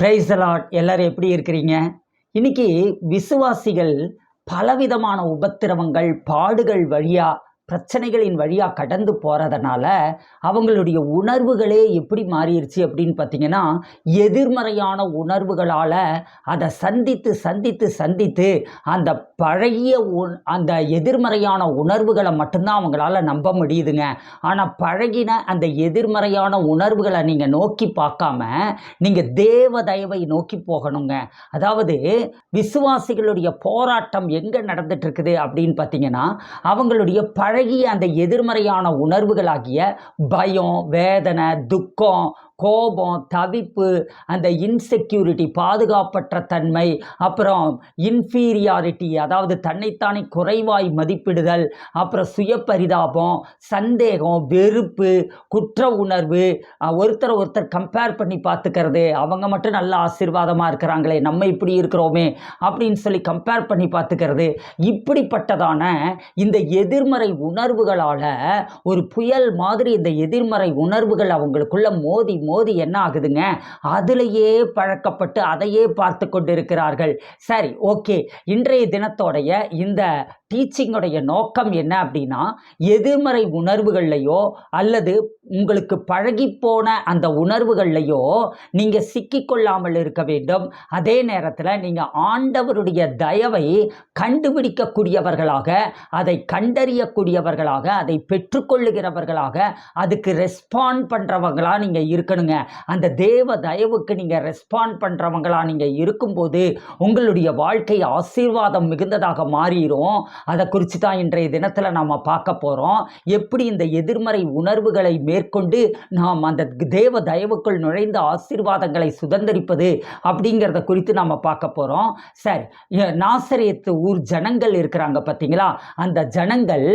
Price allot எல்லாரும் எப்படி இருக்கிறீங்க? இன்னைக்கு விசுவாசிகள் பலவிதமான உபத்திரவங்கள் பாடுகள் வழியாக பிரச்சனைகளின் வழியாக கடந்து போகிறதுனால அவங்களுடைய உணர்வுகளே எப்படி மாறிடுச்சு அப்படின்னு பார்த்தீங்கன்னா எதிர்மறையான உணர்வுகளால் அதை சந்தித்து சந்தித்து சந்தித்து அந்த பழகிய அந்த எதிர்மறையான உணர்வுகளை மட்டும்தான் அவங்களால நம்ப முடியுதுங்க. ஆனால் பழகின அந்த எதிர்மறையான உணர்வுகளை நீங்கள் நோக்கி பார்க்காம நீங்கள் தேவ தயவை நோக்கி போகணுங்க. அதாவது விசுவாசிகளுடைய போராட்டம் எங்கே நடந்துட்டு இருக்குது அப்படின்னு பார்த்தீங்கன்னா அவங்களுடைய பழகிய அந்த எதிர்மறையான உணர்வுகளாகிய பயம் வேதனை துக்கம் கோபம் தவிப்பு அந்த இன்செக்யூரிட்டி பாதுகாப்பற்ற தன்மை அப்புறம் இன்ஃபீரியாரிட்டி அதாவது தன்னைத்தானே குறைவாய் மதிப்பிடுதல் அப்புறம் சுயபரிதாபம் சந்தேகம் வெறுப்பு குற்ற உணர்வு ஒருத்தர் ஒருத்தரை ஒருத்தர் கம்பேர் பண்ணி பார்த்துக்கிறது அவங்க மட்டும் நல்ல ஆசீர்வாதமாக இருக்கிறாங்களே நம்ம இப்படி இருக்கிறோமே அப்படின்னு சொல்லி கம்பேர் பண்ணி பார்த்துக்கிறது இப்படிப்பட்டதான இந்த எதிர்மறை உணர்வுகளால் ஒரு புயல் மாதிரி இந்த எதிர்மறை உணர்வுகள் அவங்களுக்குள்ள மோதி மோதி என்ன ஆகுதுங்க? அதிலேயே பழக்கப்பட்டு அதையே பார்த்து கொண்டிருக்கிறார்கள். சரி ஓகே. இன்றைய தினத்தோடைய இந்த டீச்சிங்குடைய நோக்கம் என்ன அப்படின்னா எதிர்மறை உணர்வுகள்லையோ அல்லது உங்களுக்கு பழகிப்போன அந்த உணர்வுகள்லையோ நீங்கள் சிக்கிக்கொள்ளாமல் இருக்க வேண்டும். அதே நேரத்தில் நீங்கள் ஆண்டவருடைய தயவை கண்டுபிடிக்கக்கூடியவர்களாக அதை கண்டறியக்கூடியவர்களாக அதை பெற்றுக்கொள்ளுகிறவர்களாக அதுக்கு ரெஸ்பாண்ட் பண்ணுறவங்களாக நீங்கள் இருக்கணுங்க. அந்த தேவ தயவுக்கு நீங்கள் ரெஸ்பாண்ட் பண்ணுறவங்களாக நீங்கள் இருக்கும்போது உங்களுடைய வாழ்க்கை ஆசீர்வாதம் மிகுந்ததாக மாறிடும் அதை குறித்து தான் இன்றைய தினத்தில் நாம் பார்க்க போகிறோம் எப்படி இந்த எதிர்மறை உணர்வுகளை மேற்கொண்டு நாம் அந்த தேவ தயவுக்குள் நுழைந்த ஆசீர்வாதங்களை சுதந்திரிப்பது அப்படிங்கிறத குறித்து நாம் பார்க்க போகிறோம் சரி நாசரியத்து ஊர் ஜனங்கள் இருக்கிறாங்க பார்த்தீங்களா அந்த ஜனங்கள்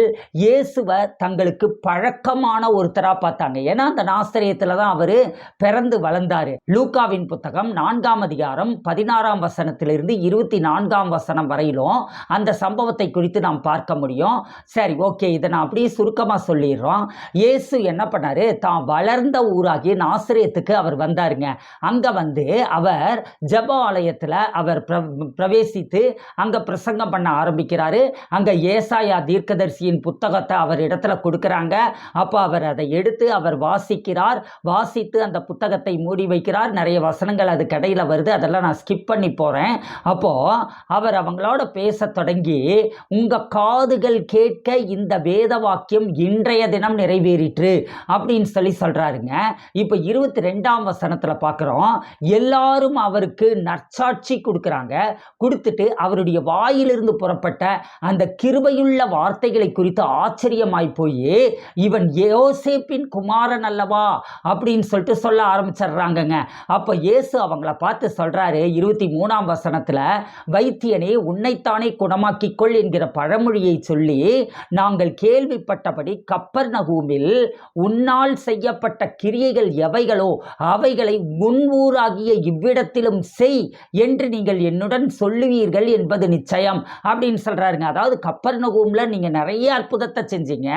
இயேசுவை தங்களுக்கு பழக்கமான ஒருத்தராக பார்த்தாங்க. ஏன்னா அந்த நாசரேத்தில் தான் அவர் பிறந்து வளர்ந்தார். லூக்காவின் புத்தகம் நான்காம் அதிகாரம் பதினாறாம் வசனத்திலிருந்து இருபத்தி நான்காம் வசனம் வரையிலும் அந்த சம்பவத்தை குறித்து நாம் பார்க்க முடியும். சரி ஓகே இதை நான் அப்படியே சுருக்கமாக சொல்லிடுறோம். இயேசு என்ன பண்ணாரு? தான் வளர்ந்த ஊராகிய நாசிரியத்துக்கு அவர் வந்தாருங்க. அங்கே வந்து அவர் ஜெப ஆலயத்தில் அவர் பிர- பிரவேசித்து அங்கே பிரசங்கம் பண்ண ஆரம்பிக்கிறாரு. அங்கே ஏசாயா தீர்க்கதரிசியின் புத்தகத்தை அவர் இடத்துல கொடுக்குறாங்க. அப்போ அவர் அதை எடுத்து அவர் வாசிக்கிறார். வாசித்து அந்த புத்தகத்தை மூடி வைக்கிறார். நிறைய வசனங்கள் அது கடையில் வருது. அதெல்லாம் நான் ஸ்கிப் பண்ணி போகிறேன் அப்போது அவர் அவங்களோட பேசத் தொடங்கி உங்கள் காதுகள் கேட்க இந்த வேத வாக்கியம் இன்றைய தினம் நிறைவேறிற்று அப்படின்னு சொல்லி சொல்கிறாருங்க இப்போ இருபத்தி ரெண்டாம் வசனத்தில் பார்க்குறோம் எல்லாரும் அவருக்கு நற்சாட்சி கொடுக்குறாங்க. கொடுத்துட்டு அவருடைய வாயிலிருந்து புறப்பட்ட அந்த கிருபையுள்ள வார்த்தைகளை குறித்து ஆச்சரியமாய் போய் இவன் யோசேப்பின் குமாரன் அல்லவா? அப்படின்னு சொல்லிட்டு சொல்ல ஆரம்பிச்சிடுறாங்கங்க. அப்போ இயேசு அவங்கள பார்த்து சொல்கிறாரு இருபத்தி மூணாம் வசனத்தில் வைத்தியனே உன்னைத்தானே குணமாக்கிக்கொள் என்கிற பழமொழியை சொல்லி நாங்கள் கேள்விப்பட்டபடி கப்பர் நகூமில் உன்னால் செய்யப்பட்ட கிரியைகள் எவைகளோ அவைகளை முன்வூராகிய ஊராகிய இவ்விடத்திலும் செய் என்று நீங்கள் என்னுடன் சொல்லுவீர்கள் என்பது நிச்சயம் அப்படின்னு சொல்கிறாருங்க அதாவது கப்பர் நகூமில் நீங்கள் நிறைய அற்புதத்தை செஞ்சீங்க.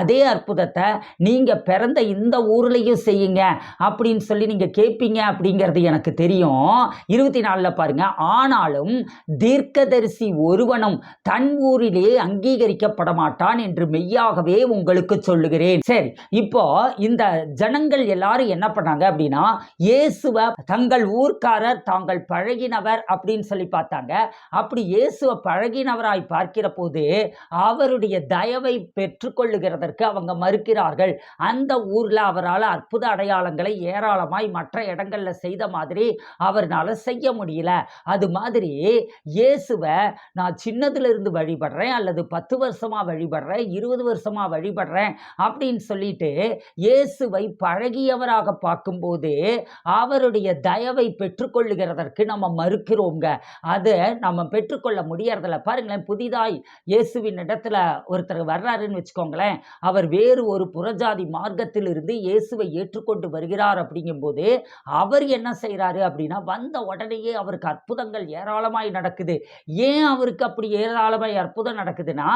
அதே அற்புதத்தை நீங்கள் பிறந்த இந்த ஊர்லேயும் செய்யுங்க அப்படின்னு சொல்லி நீங்கள் கேட்பீங்க அப்படிங்கிறது எனக்கு தெரியும். இருபத்தி நாலில் பாருங்க. ஆனாலும் தீர்க்கதரிசி ஒருவனும் தன் ஊர் ஊரிலே அங்கீகரிக்கப்பட மாட்டான் என்று மெய்யாகவே உங்களுக்கு சொல்லுகிறேன். சரி இப்போ இந்த ஜனங்கள் எல்லாரும் என்ன பண்ணாங்க அப்படின்னா இயேசுவை தங்கள் ஊர்க்காரர் தாங்கள் பழகினவர் அப்படின்னு சொல்லி பார்த்தாங்க. அப்படி இயேசுவை பழகினவராய் பார்க்கிற போது அவருடைய தயவை பெற்றுக்கொள்ளுகிறதற்கு அவங்க மறுக்கிறார்கள். அந்த ஊர்ல அவரால் அற்புத அடையாளங்களை ஏராளமாய் மற்ற இடங்கள்ல செய்த மாதிரி அவர்னால செய்ய முடியல. அது மாதிரி இயேசுவை நான் சின்னதுல இருந்து வழிபடுறேன் அல்லது பத்து வருஷமாக வழிபடுறேன் இருபது வருஷமா வழிபடுறேன் அப்படின்னு சொல்லிட்டு இயேசுவை பழகியவராக பார்க்கும்போது அவருடைய தயவை பெற்றுக்கொள்ளுகிறதற்கு நம்ம மறுக்கிறோங்க. அதை நம்ம பெற்றுக்கொள்ள முடியறதில்ல. பாருங்களேன் புதிதாய் இயேசுவின் இடத்துல ஒருத்தர் வர்றாருன்னு வச்சுக்கோங்களேன் அவர் வேறு ஒரு புறஜாதி மார்க்கத்தில் இருந்து இயேசுவை ஏற்றுக்கொண்டு வருகிறார் அப்படிங்கும்போது அவர் என்ன செய்கிறாரு அப்படின்னா வந்த உடனேயே அவருக்கு அற்புதங்கள் ஏராளமாய் நடக்குது. ஏன் அவருக்கு அப்படி ஏராளமாய் அற்புதம் நடக்குதுன்னா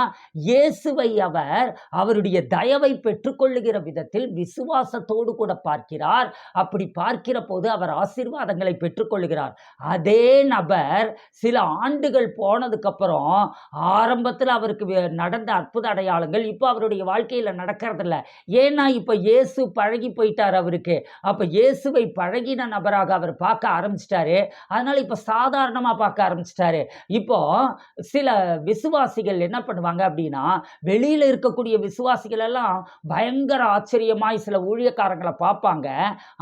இயேசுவை அவர் அவருடைய தயவை பெற்றுக்கொள்ளுகிற விதத்தில் விசுவாசத்தோடு கூட பார்க்கிறார். அப்படி பார்க்கிற போது அவர் ஆசீர்வாதங்களை பெற்றுக்கொள்ளுகிறார். அதே நபர் சில ஆண்டுகள் போனதுக்கப்புறம் ஆரம்பத்தில் அவருக்கு நடந்த அற்புத அடையாளங்கள் இப்போ அவருடைய வாழ்க்கையில் நடக்கிறதில்ல. ஏன்னா இப்போ இயேசு பழகி போயிட்டார் அவருக்கு. அப்போ இயேசுவை பழகின நபராக அவர் பார்க்க ஆரம்பிச்சிட்டாரு. அதனால இப்போ சாதாரணமாக பார்க்க ஆரம்பிச்சிட்டாரு. இப்போ சில விசுவாசிகள் என்ன பண்ணுவாங்க அப்படின்னா வெளியில் இருக்கக்கூடிய விசுவாசிகள் எல்லாம் பயங்கர ஆச்சரியமாய் சில ஊழியக்காரங்களை பார்ப்பாங்க.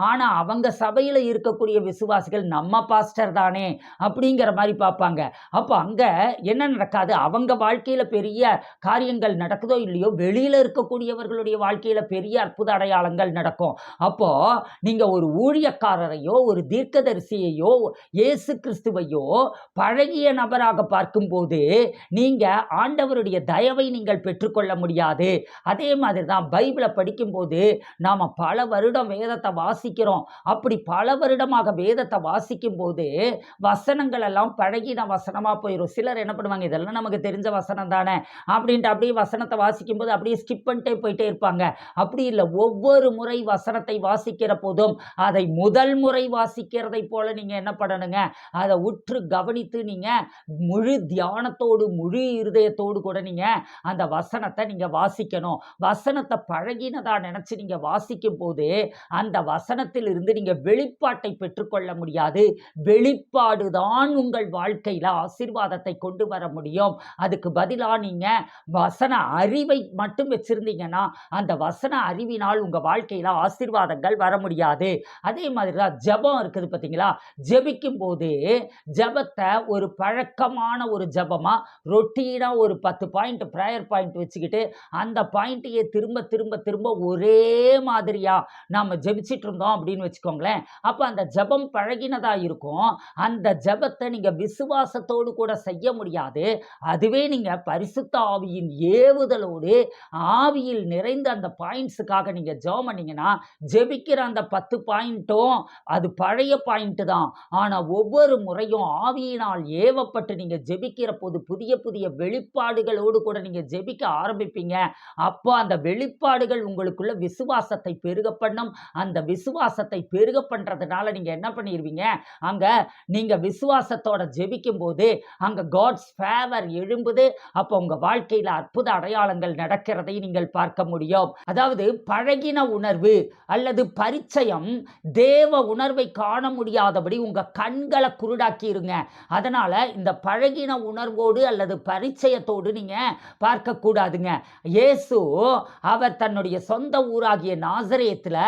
ஆனால் அவங்க சபையில் இருக்கக்கூடிய விசுவாசிகள் நம்ம பாஸ்டர் தானே அப்படிங்கிற மாதிரி பார்ப்பாங்க. அப்போ அங்கே என்ன நடக்காது? அவங்க வாழ்க்கையில் பெரிய காரியங்கள் நடக்குதோ இல்லையோ வெளியில் இருக்கக்கூடியவர்களுடைய வாழ்க்கையில் பெரிய அற்புத அடையாளங்கள் நடக்கும். அப்போ நீங்கள் ஒரு ஊழியக்காரரையோ ஒரு தீர்க்கதரிசியையோ இயேசு கிறிஸ்துவையோ பழகிய நபராக பார்க்கும்போது நீங்கள் ஆண்டவருடைய தயவை நீங்கள் பெற்றுக்கொள்ள முடியாது. அதே மாதிரி தான் பைபிளை படிக்கும்போது நாம் பல வருடம் வேதத்தை வாசிக்கிறோம். அப்படி பல வருடமாக வேதத்தை வாசிக்கும் போது வசனங்கள் எல்லாம் பழகின வசனமாக போயிடும் சிலர் என்ன பண்ணுவாங்க இதெல்லாம் நமக்கு தெரிஞ்ச வசனம் தானே அப்படின்ட்டு அப்படியே வசனத்தை வாசிக்கும் போது அப்படியே ஸ்கிப் பண்ணிட்டே போயிட்டே இருப்பாங்க. அப்படி இல்லை ஒவ்வொரு முறை வசனத்தை வாசிக்கிற போதும் அதை முதல் முறை வாசிக்கிறதை போல நீங்கள் என்ன பண்ணணுங்க அதை உற்று கவனித்து நீங்கள் முழு தியானத்தோடு முழு இருதயத்தோடு கூட நீங்கள் அந்த வசனத்தை நீங்கள் வாசிக்கணும். வசனத்தை பழகினதாக நினச்சி நீங்கள் வாசிக்கும் போது அந்த வசனத்தில் இருந்து நீங்கள் வெளிப்பாட்டை பெற்றுக்கொள்ள முடியாது. வெளிப்பாடு தான் உங்கள் வாழ்க்கையில் ஆசீர்வாதத்தை கொண்டு வர முடியும். அதுக்கு பதிலாக நீங்கள் வசன அறிவை மட்டும் வச்சுருந்தீங்கன்னா அந்த வசன அறிவினால் உங்கள் வாழ்க்கையில் ஆசீர்வாதங்கள் வர முடியாது. அதே மாதிரி தான் ஜெபம் இருக்குது பார்த்தீங்களா ஜெபிக்கும் போது ஜெபத்தை ஒரு பழக்கமான ஒரு ஜெபமாக ரொட்டீனாக ஒரு பத்து பாயிண்ட் ப்ரேயர் பாயிண்ட் வச்சுக்கிட்டு அந்த பாயிண்ட்டையே திரும்ப திரும்ப திரும்ப ஒரே மாதிரியாக நாம் ஜெபிச்சிட்டு இருந்தோம் அப்படின்னு வச்சுக்கோங்களேன். அப்போ அந்த ஜெபம் பழகினதாக இருக்கும். அந்த ஜெபத்தை நீங்கள் விசுவாசத்தோடு கூட செய்ய முடியாது. அதுவே நீங்கள் பரிசுத்த ஆவியின் ஏவுதலோடு ஆவியில் நிறைந்த அந்த பாயிண்ட்ஸுக்காக நீங்கள் ஜெபம் பண்ணிங்கன்னா ஜெபிக்கிற அந்த பத்து பாயிண்ட்டும் அது பழைய பாயிண்ட்டு தான். ஆனால் ஒவ்வொரு முறையும் ஆவியினால் ஏவப்பட்டு நீங்கள் ஜெபிக்கிற போது புதிய புதிய வெளிப்பாடுகளோடு கூட நீங்கள் ஜெபிக்க ஆரம்பிப்பீங்க. அப்போ அந்த வெளிப்பாடுகள் உங்களுக்குள்ள விசுவாசத்தை பெருக பண்ணும். அந்த விசுவாசத்தை பெருக பண்ணுறதுனால நீங்கள் என்ன பண்ணிடுவீங்க அங்கே நீங்கள் விசுவாசத்தோட ஜெபிக்கும் போது அங்கே காட்ஸ் ஃபேவர் எழும்புது. அப்போ உங்கள் வாழ்க்கையில் அற்புத அடையாளங்கள் நடக்கிறதை நீங்கள் பார்க்க முடியும். அதாவது பழகின உணர்வு அல்லது பரிச்சயம் தேவ உணர்வை காண முடியாதபடி உங்கள் கண்களை குருடாக்கிடுங்க அதனால் இந்த பழகின உணர்வோடு அல்லது பரிச்சயத்தோடு நீங்கள் பார்க்கக்கூடாதுங்க. இயேசு அவர் தன்னுடைய சொந்த ஊராகிய நாசரேத்தில்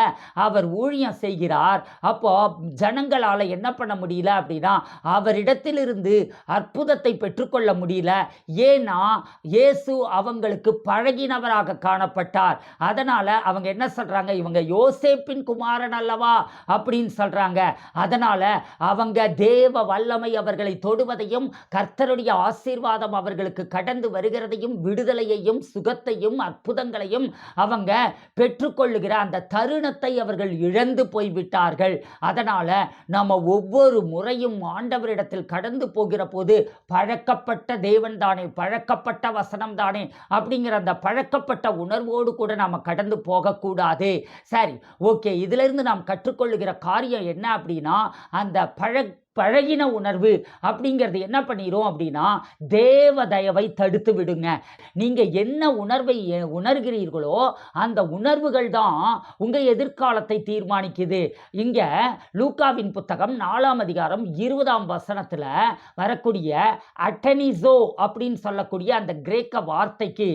அவர் ஊழியம் செய்கிறார். அப்போ ஜனங்களால் என்ன பண்ண முடியல அப்படின்னா அவரிடத்திலிருந்து அற்புதத்தை பெற்றுக்கொள்ள முடியல. ஏன்னா இயேசு அவங்களுக்கு பழகினவராக காணப்பட்டார். அதனால் அவங்க என்ன சொல்கிறாங்க இவங்க யோசேப்பின் குமாரன் அல்லவா? அப்படின்னு சொல்கிறாங்க அதனால் அவங்க தேவ வல்லமை அவர்களை தொடுவதையும் கர்த்தருடைய ஆசீர்வாதம் அவர்களுக்கு கடந்து வருகிறதையும் விடுதலையையும் சுகத்தையும் அற்புதங்களையும் அவங்க பெற்றுக்கொள்ளுகிற அந்த தருணத்தை அவர்கள் இழந்து போய்விட்டார்கள். அதனால் நம்ம ஒவ்வொரு முறையும் ஆண்டவரிடத்தில் கடந்து போகிற போது பழக்கப்பட்ட தேவன் தானே பழக்கப்பட்ட வசனம் தானே அப்படிங்கிற அந்த பழக்கப்பட்ட உணர்வோடு கூட நாம் கடந்து போகக்கூடாது. சரி ஓகே இதிலிருந்து நாம் கற்றுக்கொள்ளுகிற காரியம் என்ன அப்படின்னா அந்த பழ பழகின உணர்வு அப்படிங்கிறது என்ன பண்ணிடும் அப்படின்னா தேவ தயவை தடுத்து விடுங்க. நீங்கள் என்ன உணர்வை உணர்கிறீர்களோ அந்த உணர்வுகள் தான் உங்கள் எதிர்காலத்தை தீர்மானிக்குது. இங்கே லூக்காவின் புத்தகம் நாலாம் அதிகாரம் இருபதாம் வசனத்தில் வரக்கூடிய அட்டனிசோ அப்படின்னு சொல்லக்கூடிய அந்த கிரேக்க வார்த்தைக்கு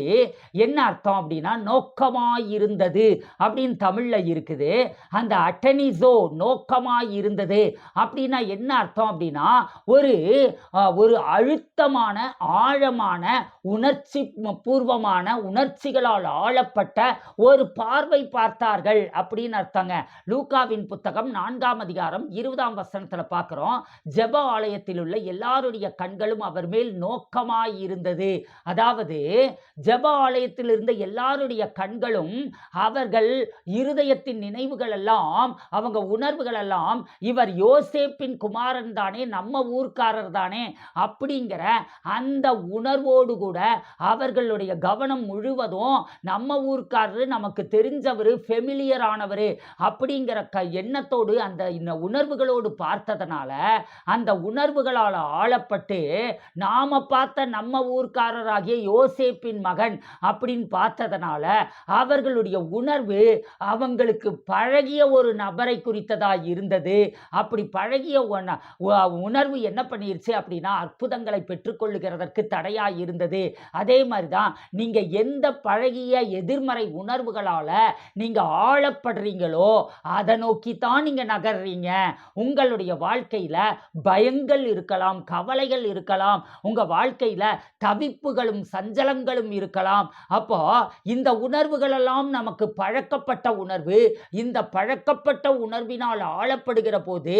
என்ன அர்த்தம் அப்படின்னா நோக்கமாக இருந்தது அப்படின்னு தமிழில் இருக்குது. அந்த அட்டனிசோ நோக்கமாக இருந்தது அப்படின்னா என்ன அர்த்தம் அப்படின்னா ஒரு ஒரு அழுத்தமான ஆழமான உணர்ச்சி பூர்வமான உணர்ச்சிகளால் ஆளப்பட்ட ஒரு பார்வை பார்த்தார்கள் அப்படின்னு அர்த்தங்க. லூகாவின் புத்தகம் நான்காம் அதிகாரம் இருபதாம் வசனத்தில் பார்க்குறோம். ஜெப ஆலயத்தில் உள்ள எல்லாருடைய கண்களும் அவர் மேல் நோக்கமாய் இருந்தது அதாவது ஜெப ஆலயத்தில் இருந்த எல்லாருடைய கண்களும் அவர்கள் இருதயத்தின் நினைவுகள் எல்லாம் அவங்க உணர்வுகள் எல்லாம் இவர் யோசேப்பின் குமாரன் ஊர்க்காரன் தானே நம்ம ஊர்க்காரர் தானே அப்படிங்கிற அந்த உணர்வோடு கூட அவர்களுடைய கவனம் முழுவதும் நம்ம ஊர்க்காரர் நமக்கு தெரிஞ்சவர் ஃபெமிலியர் ஆனவர் அப்படிங்கிற க எண்ணத்தோடு அந்த இந்த உணர்வுகளோடு பார்த்ததுனால அந்த உணர்வுகளால் ஆளப்பட்டு நாம பார்த்த நம்ம ஊர்க்காரராகிய யோசேப்பின் மகன் அப்படின்னு பார்த்ததுனால அவர்களுடைய உணர்வு அவங்களுக்கு பழகிய ஒரு நபரை குறித்ததாக இருந்தது. அப்படி பழகிய ஒன- உணர்வு என்ன பண்ணிருச்சு அப்படின்னா அற்புதங்களை பெற்றுக்கொள்ளுகிறதற்கு தடையா இருந்தது. அதே மாதிரி தான் நீங்க எந்த பழகிய எதிர்மறை உணர்வுகளால நீங்க ஆளப்படுறீங்களோ அதை நோக்கி தான் நீங்க நகர்றீங்க. உங்களுடைய வாழ்க்கையில பயங்கள் இருக்கலாம் கவலைகள் இருக்கலாம் உங்க வாழ்க்கையில தவிப்புகளும் சஞ்சலங்களும் இருக்கலாம். அப்போ இந்த உணர்வுகளெல்லாம் நமக்கு பழக்கப்பட்ட உணர்வு இந்த பழக்கப்பட்ட உணர்வினால் ஆளப்படுகிற போது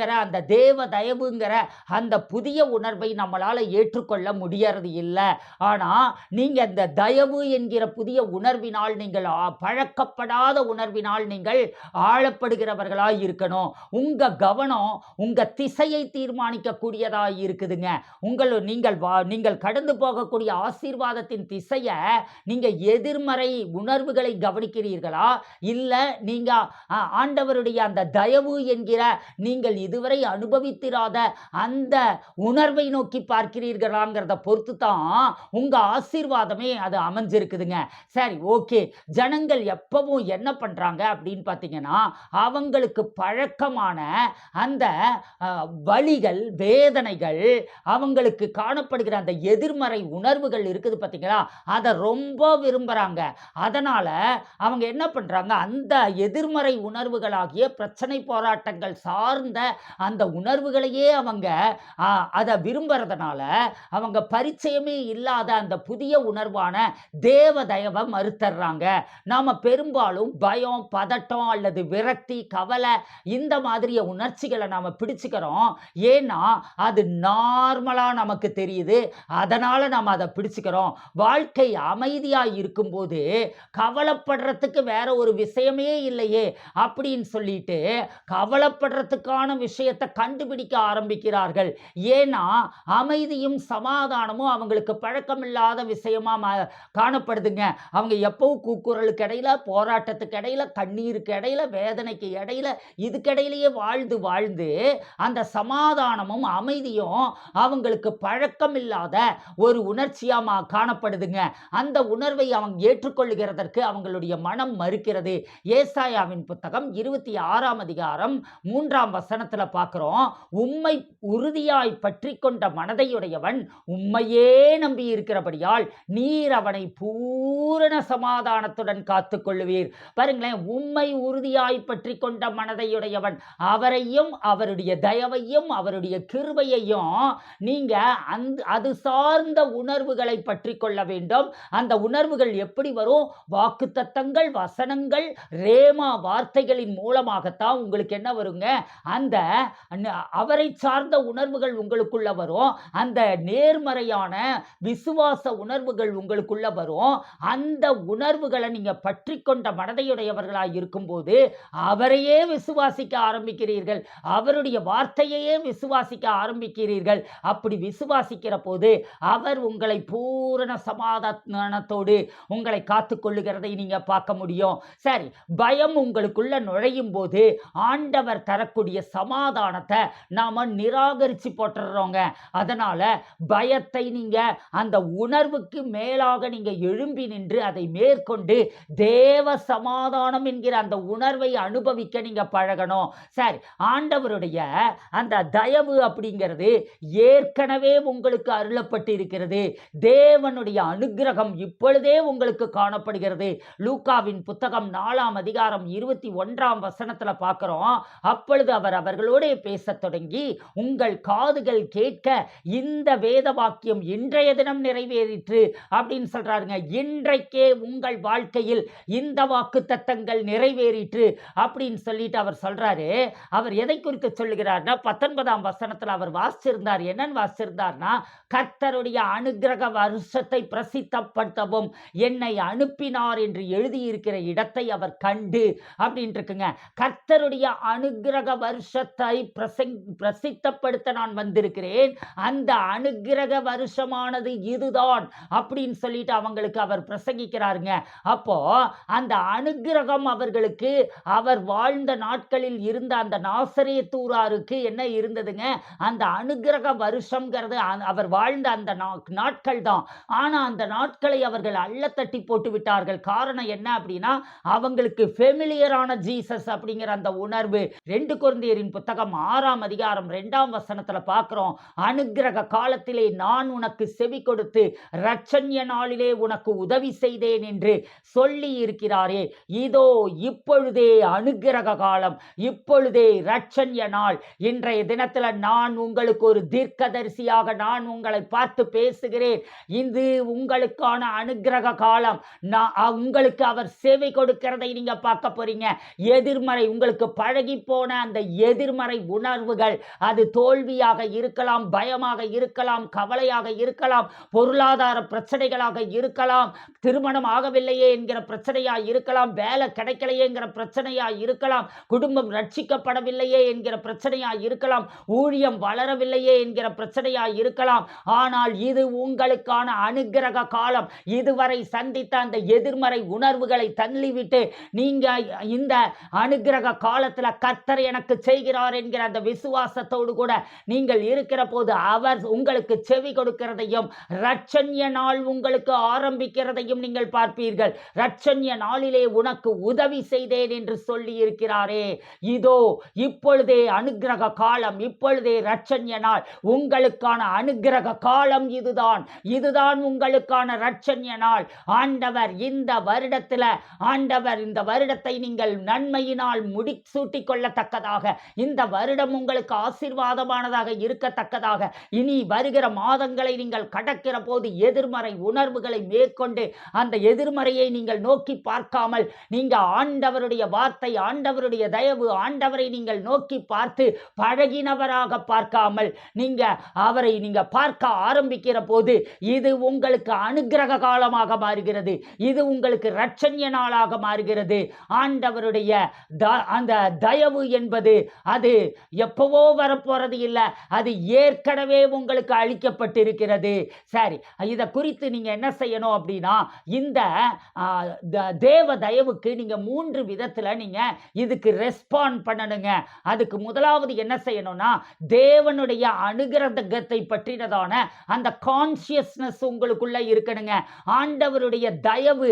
ஃபேவருங்கிற அந்த தேவ தயவுங்கிற அந்த புதிய உணர்வை நம்மளால ஏற்றுக்கொள்ள முடியறது இல்லை. ஆனால் நீங்கள் இந்த தயவு என்கிற புதிய உணர்வினால் நீங்கள் பழக்கப்படாத உணர்வினால் நீங்கள் ஆளப்படுகிறவர்களாக இருக்கணும். உங்கள் கவனம் உங்கள் திசையை தீர்மானிக்கக்கூடியதாக இருக்குதுங்க. உங்கள் நீங்கள் வா- நீங்கள் கடந்து போகக்கூடிய ஆசீர்வாதத்தின் திசையை நீங்க எதிர்மறை உணர்வுகளை கவனிக்கிறீர்களா? இல்ல நீங்க ஆண்டவருடைய அந்த தயவு என்கிற நீங்கள் இதுவரை அனுபவித்திராத அந்த உணர்வை நோக்கி பார்க்கிறீர்களாங்கிறத பொறுத்து தான் உங்க ஆசீர்வாதமே அது அமைஞ்சிருக்குதுங்க. சரி ஓகே. ஜனங்கள் எப்பவும் என்ன பண்றாங்க அப்படின்னு பார்த்தீங்கன்னா அவங்களுக்கு பழக்கமான அந்த வழிகள் வேதனைகள் அவங்களுக்கு காணப்படுகிற அந்த எதிர்மறை உணர்வுகள் இருக்குது பார்த்தீங்களா அதை ரொம்ப விரும்புகிறாங்க அதனால அவங்க என்ன பண்றாங்க? அந்த எதிர்மறை உணர்வுகளாகிய பிரச்சனை போராட்டங்கள் சார்ந்த அந்த உணர்வுகளையே அவங்க அதை விரும்புறதுனால அவங்க பரிச்சயமே இல்லாத அந்த புதிய உணர்வான தேவ தயவை மறுத்தர்றாங்க. நாம பெரும்பாலும் பயம் பதட்டம் அல்லது விரக்தி கவலை இந்த மாதிரிய உணர்ச்சிகளை நாம பிடிச்சுக்கிறோம். ஏன்னா அது நார்மலா நமக்கு தெரியுது. அதனால நாம் அதை பிடிச்சுக்கிறோம். வாழ்க்கை அமைதியா இருக்கும்போது கவலைப்படுறதுக்கு வேற ஒரு விஷயமே இல்லையே அப்படின்னு சொல்லிட்டு கவலைப்படுறதுக்கான விஷயம் விஷயத்தை கண்டுபிடிக்க ஆரம்பிக்கிறார்கள். ஏன்னா அமைதியும் சமாதானமும் அவங்களுக்கு பழக்கமில்லாத விஷயமா காணப்படுதுங்க. அவங்க எப்பவும் கூக்குரலுக்கு இடையில போராட்டத்துக்கு இடையில கண்ணீருக்கு இடையில வேதனைக்கு இடையில இதுக்கிடையிலேயே வாழ்ந்து வாழ்ந்து அந்த சமாதானமும் அமைதியும் அவங்களுக்கு பழக்கமில்லாத ஒரு உணர்ச்சியா காணப்படுதுங்க. அந்த உணர்வை அவங்க ஏற்றுக்கொள்ளுகிறதற்கு அவங்களுடைய மனம் மறுக்கிறது. ஏசாயாவின் புத்தகம் இருபத்தி ஆறாம் அதிகாரம் மூன்றாம் வசனத்தை வசனத்தில் பார்க்குறோம் உம்மை உறுதியாய் பற்றி கொண்ட மனதையுடையவன் உம்மையே நம்பி இருக்கிறபடியால் நீர் அவனை பூரண சமாதானத்துடன் காத்துக் கொள்ளுவீர் பாருங்களேன் உம்மை உறுதியாய் பற்றி கொண்ட மனதையுடையவன் அவரையும் அவருடைய தயவையும் அவருடைய கிருபையையும் நீங்க அந்த அது சார்ந்த உணர்வுகளை பற்றி கொள்ள வேண்டும். அந்த உணர்வுகள் எப்படி வரும்? வாக்குத்தத்தங்கள் வசனங்கள் ரேமா வார்த்தைகளின் மூலமாகத்தான் உங்களுக்கு என்ன வருங்க? அந்த அவரை சார்ந்த உணர்வுகள் உங்களுக்குள்ள வரும். அந்த நேர்மறையான விசுவாச உணர்வுகள் உங்களுக்குள்ள வரும். அந்த உணர்வுகளை நீங்க பற்றி கொண்ட மனதையுடையவர்களாக இருக்கும்போது அவரையே விசுவாசிக்க ஆரம்பிக்கிறீர்கள். அவருடைய வார்த்தையையே விசுவாசிக்க ஆரம்பிக்கிறீர்கள். அப்படி விசுவாசிக்கிற போது அவர் உங்களை பூரண சமாதானத்தோடு உங்களை காத்துக்கொள்ளுகிறதை நீங்க பார்க்க முடியும். சரி பயம் உங்களுக்குள்ள நுழையும் போது ஆண்டவர் தரக்கூடிய சமாதானத்தை நாம் நிராகரித்து போட்டுடுறோங்க அதனால் பயத்தை நீங்கள் அந்த உணர்வுக்கு மேலாக நீங்கள் எழும்பி நின்று அதை மேற்கொண்டு தேவ சமாதானம் என்கிற அந்த உணர்வை அனுபவிக்க நீங்கள் பழகணும். சரி ஆண்டவருடைய அந்த தயவு அப்படிங்கிறது ஏற்கனவே உங்களுக்கு அருளப்பட்டு இருக்கிறது தேவனுடைய அனுக்கிரகம் இப்பொழுதே உங்களுக்கு காணப்படுகிறது. லூக்காவின் புத்தகம் நாலாம் அதிகாரம் இருபத்தி ஒன்றாம் வசனத்தில் பார்க்குறோம் அப்பொழுது அவர் அவர்களோட பேசத் தொடங்கி உங்கள் காதுகள் கேட்க இந்த வேத வாக்கியம் இன்றைய தினம் நிறைவேறிற்று அப்படின்னு சொல்றாருங்க. இன்றைக்கே உங்கள் வாழ்க்கையில் இந்த வாக்கு தத்தங்கள் நிறைவேறிற்று அப்படின்னு சொல்லிட்டு அவர் சொல்றாரு. அவர் எதை குறித்து சொல்லுகிறார்னா பத்தொன்பதாம் வசனத்தில் அவர் வாசிச்சிருந்தார். என்னன்னு வாசிச்சிருந்தார்னா கர்த்தருடைய அனுகிரக வருஷத்தை பிரசித்தப்படுத்தவும் என்னை அனுப்பினார் என்று எழுதியிருக்கிற இடத்தை அவர் கண்டு அப்படின்ட்டு இருக்குங்க. கர்த்தருடைய அனுகிரக வருஷத்தை காலத்தை பிரசங் பிரசித்தப்படுத்த நான் வந்திருக்கிறேன். அந்த அனுகிரக வருஷமானது இதுதான் அப்படின்னு சொல்லிட்டு அவங்களுக்கு அவர் பிரசங்கிக்கிறாருங்க. அப்போ அந்த அனுக்கிரகம் அவர்களுக்கு அவர் வாழ்ந்த நாட்களில் இருந்த அந்த நாசரேத்தூராருக்கு என்ன இருந்ததுங்க? அந்த அனுக்கிரக வருஷம்ங்கிறது அவர் வாழ்ந்த அந்த நா- நாட்கள் தான். ஆனா அந்த நாட்களை அவர்கள் அள்ள தட்டி போட்டு விட்டார்கள். காரணம் என்ன அப்படின்னா அவங்களுக்கு ஃபெமிலியரான ஜீசஸ் அப்படிங்கிற அந்த உணர்வு. ரெண்டு குழந்தையரின் புத்தகம் ஆறாம் அதிகாரம் ரெண்டாம் வசனத்துல பார்க்குறோம் அனுகிரக காலத்திலே நான் உனக்கு செவி கொடுத்து ரச்சன்ய நாளிலே உனக்கு உதவி செய்தேன் என்று சொல்லி இருக்கிறாரே இதோ இப்பொழுதே அனுகிரக காலம் இப்பொழுதே ரச்சன்ய நாள். இன்றைய தினத்துல நான் உங்களுக்கு ஒரு தீர்க்கதரிசியாக நான் உங்களை பார்த்து பேசுகிறேன். இது உங்களுக்கான அனுக்கிரக காலம். நான் உங்களுக்கு அவர் சேவை கொடுக்கிறதை நீங்க பார்க்க போறீங்க. எதிர்மறை உங்களுக்கு பழகி போன அந்த எதிர்மறை உணர்வுகள். அது தோல்வியாக இருக்கலாம் பயமாக இருக்கலாம் கவலையாக இருக்கலாம் பொருளாதார பிரச்சனைகளாக இருக்கலாம் திருமணம் ஆகவில்லையே என்கிற பிரச்சனையா இருக்கலாம் வேலை கிடைக்கலையேங்கிற பிரச்சனையா இருக்கலாம் குடும்பம் ரட்சிக்கப்படவில்லையே என்கிற பிரச்சனையா இருக்கலாம் ஊழியம் வளரவில்லையே என்கிற பிரச்சனையா இருக்கலாம். ஆனால் இது உங்களுக்கான அனுகிரக காலம். இதுவரை சந்தித்த அந்த எதிர்மறை உணர்வுகளை தள்ளிவிட்டு நீங்க இந்த அனுகிரக காலத்தில் கர்த்தர் எனக்கு இருக்கிறார் என்கிற அந்த விசுவாசத்தோடு கூட நீங்கள் இருக்கிற போது அவர் உங்களுக்கு செவி கொடுக்கிறதையும் ரட்சன்ய நாள் உங்களுக்கு ஆரம்பிக்கிறதையும் நீங்கள் பார்ப்பீர்கள். ரட்சன்ய நாளிலே உனக்கு உதவி செய்தேன் என்று சொல்லி இருக்கிறாரே. இதோ இப்பொழுதே அனுகிரக காலம் இப்பொழுதே ரட்சன்ய நாள். உங்களுக்கான அனுகிரக காலம் இதுதான். இதுதான் உங்களுக்கான ரட்சன்ய நாள். ஆண்டவர் இந்த வருடத்தில் ஆண்டவர் இந்த வருடத்தை நீங்கள் நன்மையினால் முடி சூட்டிக் கொள்ளத்தக்கதாக இந்த வருடம் உங்களுக்கு ஆசீர்வாதமானதாக இருக்கத்தக்கதாக. இனி வருகிற மாதங்களை நீங்கள் கடக்கிற போது எதிர்மறை உணர்வுகளை மேற்கொண்டு அந்த எதிர்மறையை நீங்கள் நோக்கி பார்க்காமல் நீங்க ஆண்டவருடைய வார்த்தை ஆண்டவருடைய தயவு ஆண்டவரை நீங்கள் நோக்கி பார்த்து பழகினவராக பார்க்காமல் நீங்க அவரை நீங்க பார்க்க ஆரம்பிக்கிற போது இது உங்களுக்கு அனுகிரக காலமாக மாறுகிறது. இது உங்களுக்கு ரட்சண்ய நாளாக மாறுகிறது. ஆண்டவருடைய த- அந்த தயவு என்பது அது எப்பவோ வரப்போறது இல்லை. அது ஏற்கனவே உங்களுக்கு அளிக்கப்பட்டிருக்கிறது. சரி இதை குறித்து நீங்க என்ன செய்யணும் அப்படின்னா இந்த த- தேவ தயவுக்கு நீங்க மூன்று விதத்துல நீங்க இதுக்கு ரெஸ்பாண்ட் பண்ணணுங்க. அதுக்கு முதலாவது என்ன செய்யணும்னா தேவனுடைய அனுகிரகத்தை பற்றினதான அந்த கான்சியஸ்னஸ் உங்களுக்குள்ள இருக்கணுங்க. ஆண்டவருடைய தயவு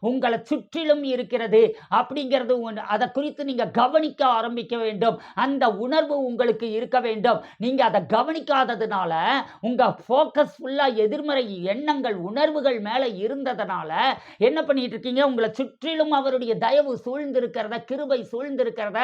உங்களை சுற்றிலும் இருக்கிறது அப்படிங்கிறது அதை குறித்து நீங்க கவனிக்க ஆரம்பிக்க வேண்டும். அந்த உணர்வு உங்களுக்கு இருக்க வேண்டும். நீங்க அதை கவனிக்காததுனால உங்க ஃபோக்கஸ் ஃபுல்லா எதிர்மறை எண்ணங்கள் உணர்வுகள் மேல இருந்ததுனால என்ன பண்ணிட்டு இருக்கீங்க? உங்களை சுற்றிலும் அவருடைய தயவு சூழ்ந்திருக்கிறத கிருபை சூழ்ந்திருக்கிறத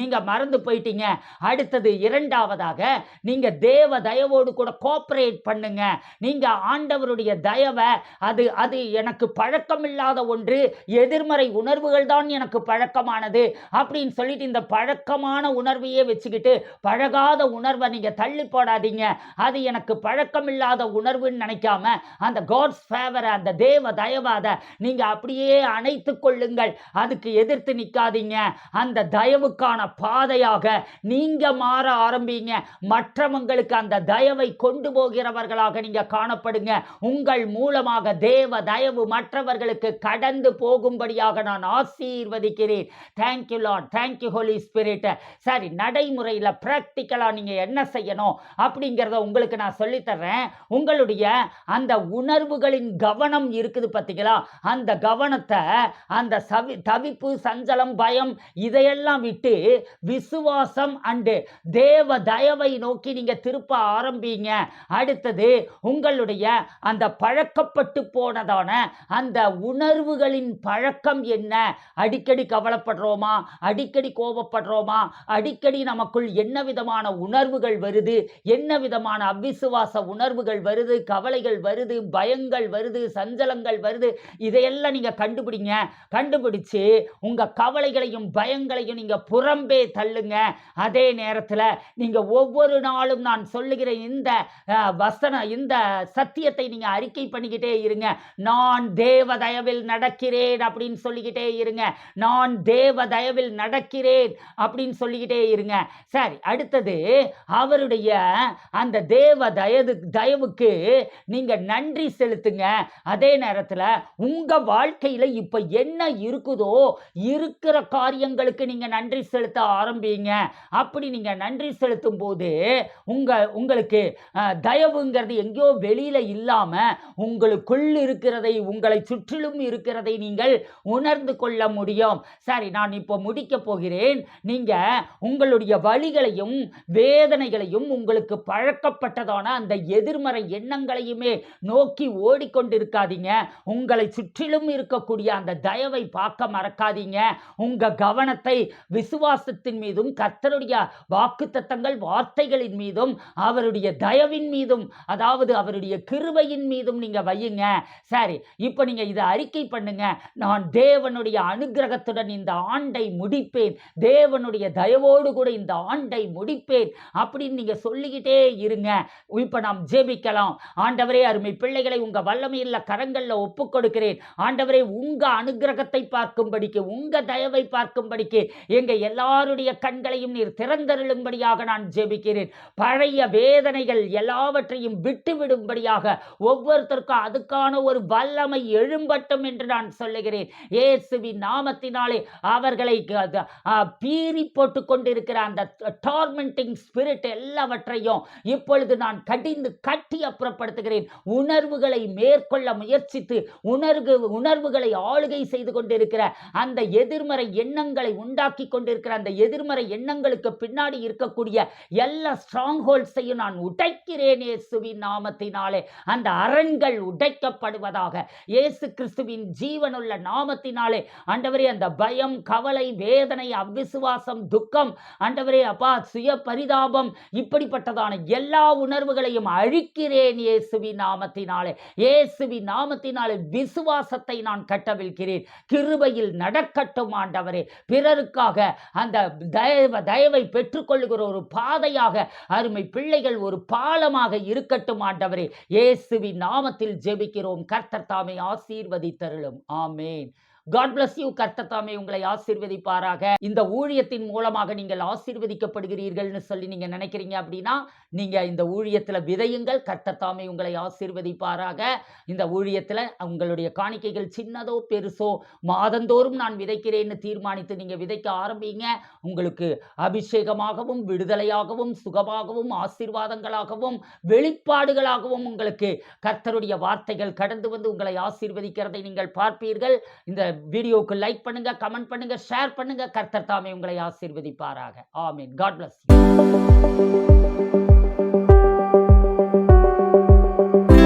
நீங்க மறந்து போயிட்டீங்க. அடுத்தது இரண்டாவதாக நீங்க தேவ தயவோடு கூட கோஆபரேட் பண்ணுங்க. நீங்க ஆண்டவருடைய தயவை அது அது எனக்கு பழக்கமில்லாத ஒன்று. எதிர்மறை உணர்வுகள் தான் எனக்கு பழக்கமானது. அப்படின்னு சொல்லிட்டு இந்த பழக்கமான உணர்வு உணர்வையே வச்சுக்கிட்டு பழகாத உணர்வை நீங்கள் தள்ளி போடாதீங்க. அது எனக்கு பழக்கமில்லாத உணர்வுன்னு நினைக்காம அந்த காட்ஸ் ஃபேவரை அந்த தேவ தயவாத நீங்கள் அப்படியே அணைத்து கொள்ளுங்கள். அதுக்கு எதிர்த்து நிற்காதீங்க அந்த தயவுக்கான பாதையாக நீங்கள் மாற ஆரம்பிங்க. மற்றவங்களுக்கு அந்த தயவை கொண்டு போகிறவர்களாக நீங்கள் காணப்படுங்க. உங்கள் மூலமாக தேவ தயவு மற்றவர்களுக்கு கடந்து போகும்படியாக நான் ஆசீர்வதிக்கிறேன். Thank you lord thank you holy spirit சரி நடைமுறையில் ப்ராக்டிக்கலாக நீங்கள் என்ன செய்யணும் அப்படிங்கிறத உங்களுக்கு நான் சொல்லித்தர்றேன். உங்களுடைய அந்த உணர்வுகளின் கவனம் இருக்குது பார்த்தீங்களா அந்த கவனத்தை அந்த சவி தவிப்பு சஞ்சலம் பயம் இதையெல்லாம் விட்டு விசுவாசம் அண்டு தேவ தயவை நோக்கி நீங்கள் திருப்ப ஆரம்பிங்க. அடுத்தது உங்களுடைய அந்த பழக்கப்பட்டு போனதான அந்த உணர்வுகளின் பழக்கம் என்ன? அடிக்கடி கவலைப்படுறோமா? அடிக்கடி கோபப்படுறோமா? அடிக்கடி நமக்குள் என்ன விதமான உணர்வுகள் வருது? என்ன விதமான அவ்விசுவாச உணர்வுகள் வருது? கவலைகள் வருது? பயங்கள் வருது? சஞ்சலங்கள் வருது? இதையெல்லாம் நீங்க கண்டுபிடிங்க. கண்டுபிடிச்சு உங்க கவலைகளையும் பயங்களையும் நீங்க புறம்பே தள்ளுங்க. அதே நேரத்தில் நீங்க ஒவ்வொரு நாளும் நான் சொல்லுகிற இந்த வசன இந்த சத்தியத்தை நீங்க அறிக்கை பண்ணிக்கிட்டே இருங்க. நான் தேவ தயவில் நடக்கிறேன் அப்படின்னு சொல்லிக்கிட்டே இருங்க. நான் தேவ தயவில் நடக்கிறேன் அப்படின்னு சொல்லிக்கிட்டே இருங்க. சரி அடுத்தது அவருடைய அந்த தேவ தயது தயவுக்கு நீங்க நன்றி செலுத்துங்க. அதே நேரத்தில் உங்க வாழ்க்கையில இப்ப என்ன இருக்குதோ இருக்கிற காரியங்களுக்கு நீங்க நன்றி செலுத்த ஆரம்பிங்க. அப்படி நீங்க நன்றி செலுத்தும் போது உங்க உங்களுக்கு தயவுங்கிறது எங்கேயோ வெளியில இல்லாம உங்களுக்குள் இருக்கிறதை உங்களை சுற்றிலும் இருக்கிறதை நீங்கள் உணர்ந்து கொள்ள முடியும். சரி நான் இப்போ முடிக்க போகிறேன். நீங்க உங்களுடைய வழிகளையும் வேதனைகளையும் உங்களுக்கு பழக்கப்பட்டதான அந்த எதிர்மறை எண்ணங்களையுமே நோக்கி ஓடிக்கொண்டிருக்காதீங்க. உங்களை சுற்றிலும் இருக்கக்கூடிய அந்த தயவை பார்க்க மறக்காதீங்க. உங்க கவனத்தை விசுவாசத்தின் மீதும் கர்த்தருடைய வாக்குத்தத்தங்கள் வார்த்தைகளின் மீதும் அவருடைய தயவின் மீதும் அதாவது அவருடைய கிருபையின் மீதும் நீங்க வையுங்க. சரி இப்போ நீங்க இதை அறிக்கை பண்ணுங்க. நான் தேவனுடைய அனுக்கிரகத்துடன் இந்த ஆண்டை முடிப்பேன். தேவனுடைய தயவோடு கூட இந்த ஆண்டை முடிப்பேன் அப்படின்னு நீங்க சொல்லிக்கிட்டே இருங்க. இப்போ நாம் ஜெபிக்கலாம். ஆண்டவரே அருமை பிள்ளைகளை உங்க வல்லமையில் கரங்களில் ஒப்புக் கொடுக்கிறேன் ஆண்டவரே உங்க அனுக்கிரகத்தை பார்க்கும்படிக்கு உங்க தயவை பார்க்கும்படிக்கு எங்க எல்லாருடைய கண்களையும் நீர் திறந்தருளும்படியாக நான் ஜெபிக்கிறேன். பழைய வேதனைகள் எல்லாவற்றையும் விட்டு விடும்படியாக ஒவ்வொருத்தருக்கும் அதுக்கான ஒரு வல்லமை எழும்பட்டும் என்று நான் சொல்லுகிறேன். இயேசுவின் நாமத்தினாலே அவர்களை பீறி போட்டுக்கொண்டு இருக்கிற அந்த டார்மெண்டிங் ஸ்பிரிட் எல்லாவற்றையும் இப்பொழுது நான் கடிந்து கட்டி அப்புறப்படுத்துகிறேன். உணர்வுகளை மேற்கொள்ள முயற்சித்து உணர்வு உணர்வுகளை ஆளுகை செய்து கொண்டிருக்கிற அந்த எதிர்மறை எண்ணங்களை உண்டாக்கி கொண்டிருக்கிற அந்த எதிர்மறை எண்ணங்களுக்கு பின்னாடி இருக்கக்கூடிய எல்லா ஸ்ட்ராங் ஹோல்ஸையும் நான் உடைக்கிறேன் இயேசுவின் நாமத்தினாலே. அந்த அரண்கள் உடைக்கப்படுவதாக இயேசு கிறிஸ்துவின் ஜீவனுள்ள நாமத்தினாலே. ஆண்டவரே அந்த பயம் கவலை வேதனை அவிசுவாசம் துக்கம் ஆண்டவரே அப்பா சுய பரிதாபம் இப்படிப்பட்டதான எல்லா உணர்வுகளையும் அழிக்கிறேன் இயேசுவி நாமத்தினாலே. இயேசுவி நாமத்தினாலே விசுவாசத்தை நான் கட்டவிழ்கிறேன் கிருபையில் நடக்கட்டும் ஆண்டவரே. பிறருக்காக அந்த தயவ தயவை பெற்றுக்கொள்ளுகிற ஒரு பாதையாக அருமை பிள்ளைகள் ஒரு பாலமாக இருக்கட்டும் ஆண்டவரே. இயேசுவி நாமத்தில் ஜெபிக்கிறோம். கர்த்தர் தாமே ஆசீர்வதித்தருளும். ஆமேன். காட் பிளஸ் யூ கர்த்தத்தாமே உங்களை ஆசீர்வதிப்பாராக. இந்த ஊழியத்தின் மூலமாக நீங்கள் ஆசீர்வதிக்கப்படுகிறீர்கள்னு சொல்லி நீங்க நினைக்கிறீங்க அப்படின்னா நீங்க இந்த ஊழியத்துல விதையுங்கள். கர்த்தத்தாமே உங்களை ஆசீர்வதிப்பாராக. இந்த ஊழியத்துல உங்களுடைய காணிக்கைகள் சின்னதோ பெருசோ மாதந்தோறும் நான் விதைக்கிறேன்னு தீர்மானித்து நீங்க விதைக்க ஆரம்பிங்க. உங்களுக்கு அபிஷேகமாகவும் விடுதலையாகவும் சுகமாகவும் ஆசீர்வாதங்களாகவும் வெளிப்பாடுகளாகவும் உங்களுக்கு கர்த்தருடைய வார்த்தைகள் கடந்து வந்து உங்களை ஆசீர்வதிக்கிறதை நீங்கள் பார்ப்பீர்கள். இந்த வீடியோவுக்கு லைக் பண்ணுங்க கமெண்ட் பண்ணுங்க ஷேர் பண்ணுங்க. கர்த்தர் தாமே உங்களை ஆசீர்வதிப்பாராக. ஆமீன். God bless you.